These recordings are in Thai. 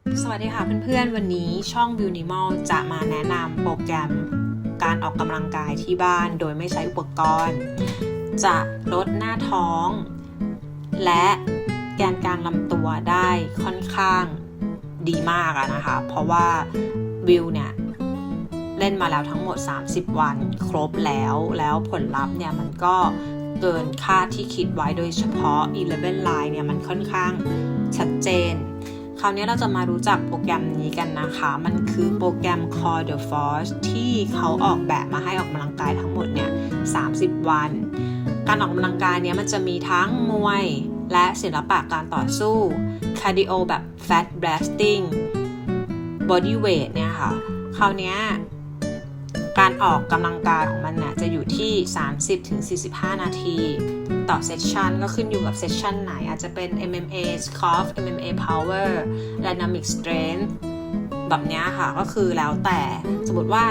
สวัสดีค่ะเพื่อนๆ วันนี้ช่อง v i w n i m a l จะมาแนะนำโปรแกรมการออกกำลังกายที่บ้านโดยไม่ใช้อุปกรณ์ จะลดหน้าท้อง และแกนกลางลำตัวได้ค่อนข้างดีมากนะคะ เพราะว่าวิวเนี่ยเล่นมาแล้วทั้งหมด 30 วันครบแล้ว แล้วผลลัพธ์เนี่ยมันก็เกินคาดที่คิดไว้โดยเฉพาะ 11 Line เนี่ยมันค่อนข้างชัดเจน คราวนี้เราจะมารู้จักโปรแกรมนี้กันนะคะ มันคือโปรแกรม Core the Force ที่เขาออกแบบมาให้ออกกำลังกายทั้งหมดเนี่ย30 วัน การออกกำลังกายเนี้ยมันจะมีทั้งมวยและศิลปะการต่อสู้ คาร์ดิโอแบบ fat blasting body weight เนี่ยค่ะ คราวนี้ การออกกำลังกายของมันเนี่ยจะอยู่ที่ 30-45 นาที ต่อเซสชันก็ขึ้นอยู่กับเซสชันไหน อาจจะเป็น MMA squat MMA power dynamic strength แบบเนี้ยค่ะ ก็คือแล้วแต่สมมติว่า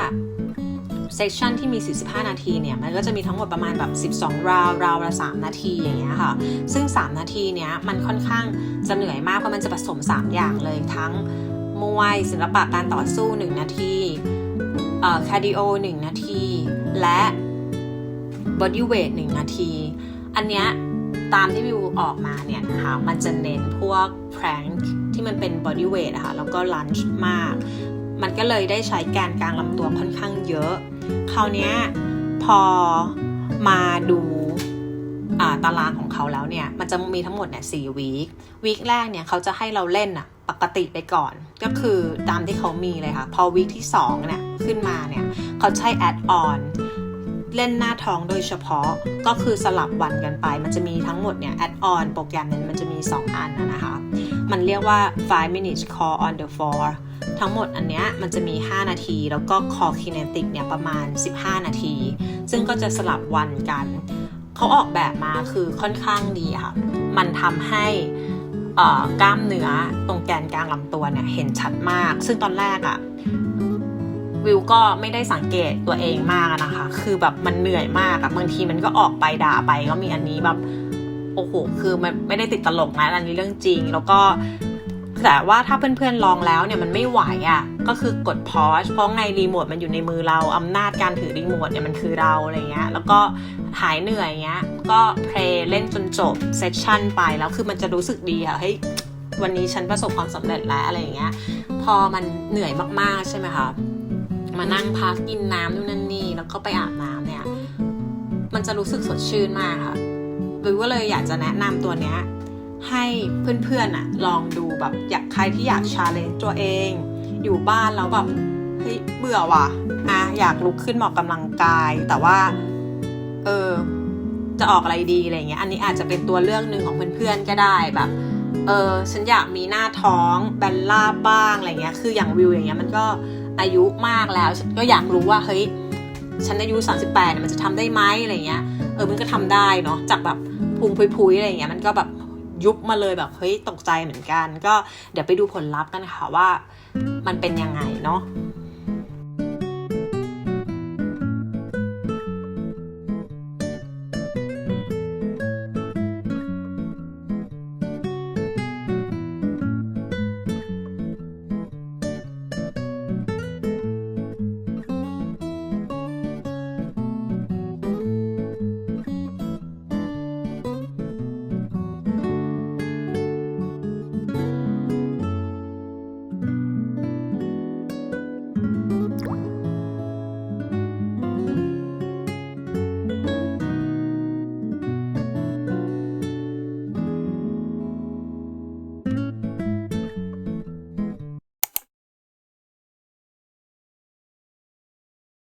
เซสชันที่มี 45 นาทีเนี่ย มันก็จะมีทั้งหมดประมาณแบบ 12 ราว ราวละ 3 นาทีอย่างเงี้ยค่ะ ซึ่ง 3 นาทีเนี้ยมันค่อนข้างจะเหนื่อยมาก เพราะมันจะผสม 3 อย่างเลยทั้งมวยศิลปะการต่อสู้ 1 นาที คาร์ดิโอ1นาที และบอดี้เวท1นาที อันเนี้ยตามที่วิวออกมาเนี่ยนะคะมันจะเน้นพวกแพรงที่มันเป็นบอดี้เวทค่ะแล้วก็ลันช์มาก มันก็เลยได้ใช้แกนกลางลำตัวค่อนข้างเยอะ คราวเนี้ยพอมาดู ตารางของเขาแล้วเนี่ย มันจะมีทั้งหมดเนี่ยสี่วีควีคแรกเนี่ยเขาจะให้เราเล่นอะปกติไปก่อน ก็คือตามที่เขามีเลยค่ะ พอวีคที่2เนี่ยขึ้นมาเนี่ยเขาใช้แอดออนเล่นหน้าท้องโดยเฉพาะก็คือสลับวันกันไป มันจะมีทั้งหมดเนี่ยแอดออนโปรแกรมนั้นมันจะมี 2 อันนะคะ มันเรียกว่า 5 minutes core on the floor ทั้งหมดอันเนี้ยมันจะมี 5 นาที แล้วก็ core kinetic เนี่ยประมาณ 15 นาที ซึ่งก็จะสลับวันกัน เขาออกแบบมาคือค่อนข้างดีค่ะ มันทำให้กล้ามเนื้อตรงแกนกลางลำตัวเนี่ยเห็นชัดมาก ซึ่งตอนแรกอะวิวก็ไม่ได้สังเกตตัวเองมากนะคะ คือแบบมันเหนื่อยมากอะบางทีมันก็ออกไปด่าไปก็มีอันนี้แบบโอ้โห คือมันไม่ได้ติดตลกนะ อันนี้เรื่องจริง แล้วก็ แต่ว่าถ้าเพื่อนๆลองแล้วเนี่ยมันไม่ไหวอะ่ะก็คือกดพอชเพราะไงรีโมทมันอยู่ในมือเราอำนาจการถือรีโมทเนี่ยมันคือเราอะไรเงี้ยแล้วก็หายเหนื่อยเงี้ยก็เพลย์เล่นจนจบเซสชั่นไปแล้วคือมันจะรู้สึกดีอะเฮ้ยวันนี้ฉันประสบความสำเร็จแล้วอะไรอย่างเงี้ย พอมันเหนื่อยมากๆใช่ไหมคะ มานั่งพักกินน้ำนู่นนั่นนี่แล้วก็ไปอาบน้ำเนี่ย มันจะรู้สึกสดชื่นมากค่ะวิวก็เลยอยากจะแนะนำตัวเนี้ย ให้เพื่อนๆอะลองดูแบบอยากใครที่อยากชาเลนจ์ตัวเอง อยู่บ้านแล้วแบบเฮ้ยเบื่อว่ะอะอยากลุกขึ้นมาออกกำลังกาย แต่ว่า เออจะออกอะไรดีอะไรเงี้ย อันนี้อาจจะเป็นตัวเลือกหนึ่งของเพื่อนๆก็ได้แบบ เออฉันอยากมีหน้าท้องแบนลาบ้างอะไรเงี้ย คืออย่างวิวอย่างเงี้ยมันก็อายุมากแล้วฉันก็อยากรู้ว่าเฮ้ยฉันอายุ 38เนี่ยมันจะทำได้ไหมอะไรเงี้ย เออมันก็ทำได้เนาะจากแบบพุงพุยๆอะไรเงี้ยมันก็แบบ ยุบมาเลยแบบเฮ้ยตกใจเหมือนกัน ก็เดี๋ยวไปดูผลลัพธ์กันค่ะว่ามันเป็นยังไงเนาะ